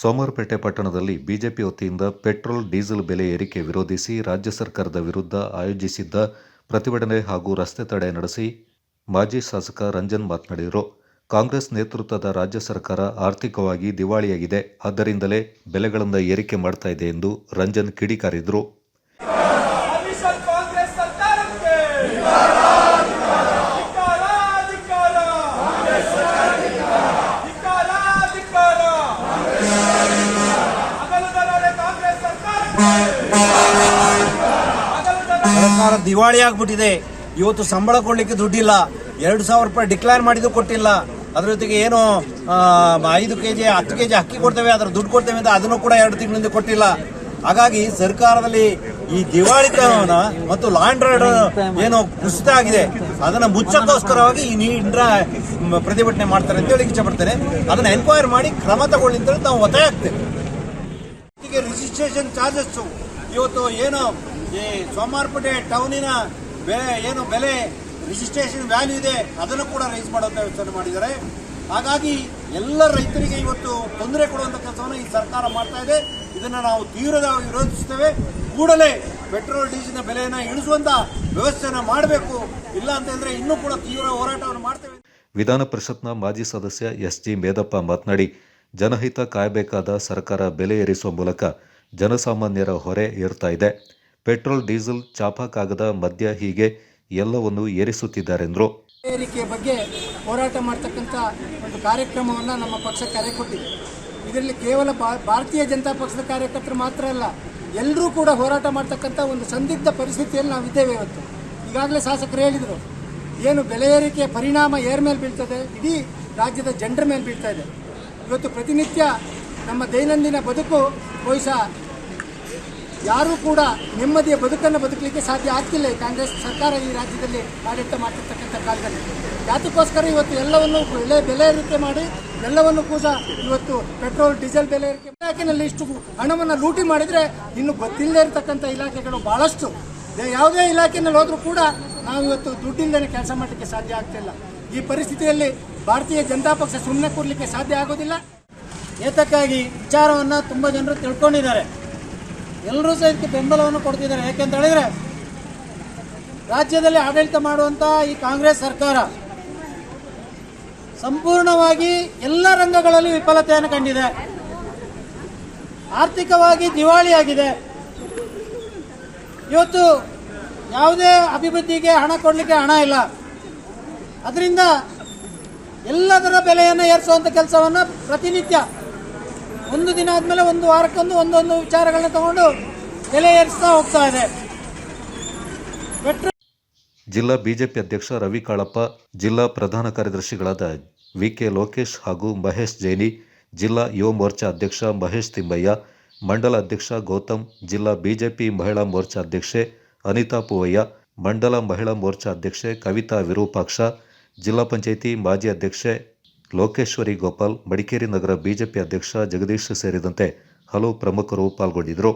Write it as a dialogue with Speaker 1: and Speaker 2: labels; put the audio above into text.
Speaker 1: ಸೋಮವಾರಪೇಟೆ ಪಟ್ಟಣದಲ್ಲಿ ಬಿಜೆಪಿ ವತಿಯಿಂದ petrol, diesel ಬೆಲೆ ಏರಿಕೆ ವಿರೋಧಿಸಿ ರಾಜ್ಯ ಸರ್ಕಾರದ ವಿರುದ್ಧ ಆಯೋಜಿಸಿದ್ದ ಪ್ರತಿಭಟನೆ ಹಾಗೂ ರಸ್ತೆ ತಡೆ ನಡೆಸಿ ಮಾಜಿ ಶಾಸಕ ರಂಜನ್ ಮಾತನಾಡಿದರು. ಕಾಂಗ್ರೆಸ್ ನೇತೃತ್ವದ ರಾಜ್ಯ ಸರ್ಕಾರ ಆರ್ಥಿಕವಾಗಿ ದಿವಾಳಿಯಾಗಿದೆ. ಆದ್ದರಿಂದಲೇ ಬೆಲೆಗಳನ್ನು ಏರಿಕೆ ಮಾಡ್ತಾ ಇದೆ ಎಂದು ರಂಜನ್ ಕಿಡಿಕಾರಿದರು.
Speaker 2: ಸರ್ಕಾರ ದಿವಾಳಿ ಆಗ್ಬಿಟ್ಟಿದೆ. ಇವತ್ತು ಸಂಬಳ ಕೊಡ್ಲಿಕ್ಕೆ ದುಡ್ಡಿಲ್ಲ. ಎರಡು ಸಾವಿರ ರೂಪಾಯಿ ಡಿಕ್ಲೇರ್ ಮಾಡಿದ್ದು ಕೊಟ್ಟಿಲ್ಲ. ಅದ್ರ ಜೊತೆಗೆ ಏನು ಐದು ಕೆ ಜಿ ಹತ್ತು ಕೆ ಜಿ ಅಕ್ಕಿ ಕೊಡ್ತೇವೆ ಅದ್ರ ದುಡ್ಡು ಕೊಡ್ತೇವೆ ಅಂತ ಅದನ್ನು ಕೂಡ ಎರಡು ತಿಂಗಳಿಂದ ಕೊಟ್ಟಿಲ್ಲ. ಹಾಗಾಗಿ ಸರ್ಕಾರದಲ್ಲಿ ಈ ದಿವಾಳಿತನ ಮತ್ತು ಲಾಂಡ್ ಏನೋ ಕುಸಿತ ಆಗಿದೆ. ಅದನ್ನ ಮುಚ್ಚಕ್ಕೋಸ್ಕರವಾಗಿ ಈ ನೀಡ್ರ ಪ್ರತಿಭಟನೆ ಮಾಡ್ತಾರೆ ಅಂತ ಹೇಳಿ ಇಚ್ಛೆ ಪಡ್ತಾರೆ ಅದನ್ನ ಎನ್ಕ್ವೈರ್ ಮಾಡಿ ಕ್ರಮ ತಗೊಳ್ಳಿ ಅಂತ ನಾವು ಒತ್ತಾಯ ಆಗ್ತೇವೆ ಈಗ ರಿಜಿಸ್ಟ್ರೇಷನ್ ಚಾರ್ಜಸ್ ಇವತ್ತು ಏನು ಈ ಸೋಮಾರ್ಪೇಟೆ ಟೌನಿನ ಬೆಲೆ ಏನು ಬೆಲೆ ರಿಜಿಸ್ಟ್ರೇಷನ್ ವ್ಯಾಲ್ಯೂ ಇದೆ, ಅದನ್ನು ಕೂಡ ರೈಸ್ ಮಾಡುವಂಥ ಯೋಚನೆ ಮಾಡಿದ್ದಾರೆ. ಹಾಗಾಗಿ ಎಲ್ಲ ರೈತರಿಗೆ ಇವತ್ತು ತೊಂದರೆ ಕೊಡುವಂತ ಕೆಲಸವನ್ನು ಈ ಸರ್ಕಾರ ಮಾಡ್ತಾ ಇದೆ. ಇದನ್ನ ನಾವು ತೀವ್ರವಾಗಿ ವಿರೋಧಿಸುತ್ತೇವೆ. ಕೂಡಲೇ ಪೆಟ್ರೋಲ್ ಡೀಸೆಲ್ ಬೆಲೆಯನ್ನು ಇಳಿಸುವಂತ ವ್ಯವಸ್ಥೆಯನ್ನ ಮಾಡಬೇಕು. ಇಲ್ಲ ಅಂತ ಹೇಳಿದ್ರೆ ಇನ್ನೂ ಕೂಡ ತೀವ್ರ ಹೋರಾಟವನ್ನು ಮಾಡ್ತೇವೆ.
Speaker 1: ವಿಧಾನ ಪರಿಷತ್ನ ಮಾಜಿ ಸದಸ್ಯ ಎಸ್ ಜಿ ಮೇದಪ್ಪ ಮಾತನಾಡಿ ಜನಹಿತ ಕಾಯಬೇಕಾದ ಸರ್ಕಾರ ಬೆಲೆ ಏರಿಸುವ ಮೂಲಕ ಜನಸಾಮಾನ್ಯರ ಹೊರೆ ಏರ್ತಾ ಇದೆ. ಪೆಟ್ರೋಲ್, ಡೀಸೆಲ್ ಚಾಪಕ್ಕಾಗದ ಮದ್ಯ ಹೀಗೆ ಎಲ್ಲವನ್ನು ಏರಿಸುತ್ತಿದ್ದಾರೆಂದರು.
Speaker 3: ಏರಿಕೆ ಬಗ್ಗೆ ಹೋರಾಟ ಮಾಡ್ತಕ್ಕಂಥ ಒಂದು ಕಾರ್ಯಕ್ರಮವನ್ನು ನಮ್ಮ ಪಕ್ಷ ಕರೆ ಕೊಟ್ಟಿದೆ. ಇದರಲ್ಲಿ ಕೇವಲ ಭಾರತೀಯ ಜನತಾ ಪಕ್ಷದ ಕಾರ್ಯಕರ್ತರು ಮಾತ್ರ ಅಲ್ಲ ಎಲ್ಲರೂ ಕೂಡ ಹೋರಾಟ ಮಾಡ್ತಕ್ಕಂಥ ಒಂದು ಸಂದಿಗ್ಧ ಪರಿಸ್ಥಿತಿಯಲ್ಲಿ ನಾವು ಇದ್ದೇವೆ ಇವತ್ತು. ಈಗಾಗಲೇ ಶಾಸಕರು ಹೇಳಿದರು, ಏನು ಬೆಲೆ ಏರಿಕೆಯ ಪರಿಣಾಮ ಏರ್ ಮೇಲೆ ಬೀಳ್ತದೆ, ಇಡೀ ರಾಜ್ಯದ ಜನರ ಮೇಲೆ ಬೀಳ್ತಾ ಇದೆ. ಇವತ್ತು ಪ್ರತಿನಿತ್ಯ ನಮ್ಮ ದೈನಂದಿನ ಬದುಕು ಬಹುಶಃ ಯಾರೂ ಕೂಡ ನೆಮ್ಮದಿಯ ಬದುಕನ್ನು ಬದುಕಲಿಕ್ಕೆ ಸಾಧ್ಯ ಆಗ್ತಿಲ್ಲ ಕಾಂಗ್ರೆಸ್ ಸರ್ಕಾರ ಈ ರಾಜ್ಯದಲ್ಲಿ ಆಡಳಿತ ಮಾಡಿರ್ತಕ್ಕಂಥ ಕಾಲದಲ್ಲಿ. ಯಾತಕ್ಕೋಸ್ಕರ ಇವತ್ತು ಎಲ್ಲವನ್ನು ಬೆಲೆ ಬೆಲೆ ಏರಿಕೆ ಮಾಡಿ, ಎಲ್ಲವನ್ನು ಕೂಡ ಇವತ್ತು ಪೆಟ್ರೋಲ್, ಡೀಸೆಲ್ ಬೆಲೆ ಏರಿಕೆ ಇಲಾಖೆನಲ್ಲಿ ಇಷ್ಟು ಹಣವನ್ನು ಲೂಟಿ ಮಾಡಿದರೆ ಇನ್ನು ಗೊತ್ತಿಲ್ಲದೆ ಇರತಕ್ಕಂಥ ಇಲಾಖೆಗಳು ಭಾಳಷ್ಟು ಯಾವುದೇ ಇಲಾಖೆಯಲ್ಲಿ ಹೋದರೂ ಕೂಡ ನಾವು ಇವತ್ತು ದುಡ್ಡಿಲ್ಲದೇ ಕೆಲಸ ಮಾಡಲಿಕ್ಕೆ ಸಾಧ್ಯ ಆಗ್ತಿಲ್ಲ. ಈ ಪರಿಸ್ಥಿತಿಯಲ್ಲಿ ಭಾರತೀಯ ಜನತಾ ಪಕ್ಷ ಸುಮ್ಮನೆ ಕೊಡಲಿಕ್ಕೆ ಸಾಧ್ಯ ಆಗೋದಿಲ್ಲ. ಏತಕ್ಕಾಗಿ ವಿಚಾರವನ್ನು ತುಂಬ ಜನರು ತಿಳ್ಕೊಂಡಿದ್ದಾರೆ. ಎಲ್ಲರೂ ಸಹ ಇದಕ್ಕೆ ಬೆಂಬಲವನ್ನು ಕೊಡ್ತಿದ್ದಾರೆ. ಯಾಕೆಂತ ಹೇಳಿದ್ರೆ, ರಾಜ್ಯದಲ್ಲಿ ಆಡಳಿತ ಮಾಡುವಂತ ಈ ಕಾಂಗ್ರೆಸ್ ಸರ್ಕಾರ ಸಂಪೂರ್ಣವಾಗಿ ಎಲ್ಲ ರಂಗಗಳಲ್ಲಿ ವಿಫಲತೆಯನ್ನು ಕಂಡಿದೆ. ಆರ್ಥಿಕವಾಗಿ ದಿವಾಳಿಯಾಗಿದೆ. ಇವತ್ತು ಯಾವುದೇ ಅಭಿವೃದ್ಧಿಗೆ ಹಣ ಕೊಡಲಿಕ್ಕೆ ಹಣ ಇಲ್ಲ. ಅದರಿಂದ ಎಲ್ಲದರ ಬೆಲೆಯನ್ನು ಏರಿಸುವಂಥ ಕೆಲಸವನ್ನು ಪ್ರತಿನಿತ್ಯ. ಒಂದು ದಿನ ಆದಮೇಲೆ ಒಂದು ವಾರಕ್ಕೊಂದು ಒಂದೊಂದು ವಿಚಾರಗಳನ್ನ ತಗೊಂಡು ಬೆಲೆ ಏರಿಸ್ತಾ ಹೋಗ್ತಾ ಇದೆ.
Speaker 1: ಜಿಲ್ಲಾ ಬಿಜೆಪಿ ಅಧ್ಯಕ್ಷ ರವಿ ಕಾಳಪ್ಪ, ಜಿಲ್ಲಾ ಪ್ರಧಾನ ಕಾರ್ಯದರ್ಶಿಗಳಾದ ವಿ ಕೆ ಲೋಕೇಶ್ ಹಾಗೂ ಮಹೇಶ್ ಜೈನಿ, ಜಿಲ್ಲಾ ಯುವ ಮೋರ್ಚಾ ಅಧ್ಯಕ್ಷ ಮಹೇಶ್ ತಿಮ್ಮಯ್ಯ, ಮಂಡಲ ಅಧ್ಯಕ್ಷ ಗೌತಮ್, ಜಿಲ್ಲಾ ಬಿಜೆಪಿ ಮಹಿಳಾ ಮೋರ್ಚಾ ಅಧ್ಯಕ್ಷೆ ಅನಿತಾ ಪೂವಯ್ಯ, ಮಂಡಲ ಮಹಿಳಾ ಮೋರ್ಚಾ ಅಧ್ಯಕ್ಷೆ ಕವಿತಾ ವಿರೂಪಾಕ್ಷ ಜಿಲ್ಲಾ ಪಂಚಾಯಿತಿ ಮಾಜಿ ಅಧ್ಯಕ್ಷೆ ಲೋಕೇಶ್ವರಿ ಗೋಪಾಲ್ ಮಡಿಕೇರಿ ನಗರ ಬಿಜೆಪಿ ಅಧ್ಯಕ್ಷ ಜಗದೀಶ್ ಸೇರಿದಂತೆ ಹಲವು ಪ್ರಮುಖರು ಪಾಲ್ಗೊಂಡಿದ್ದರು.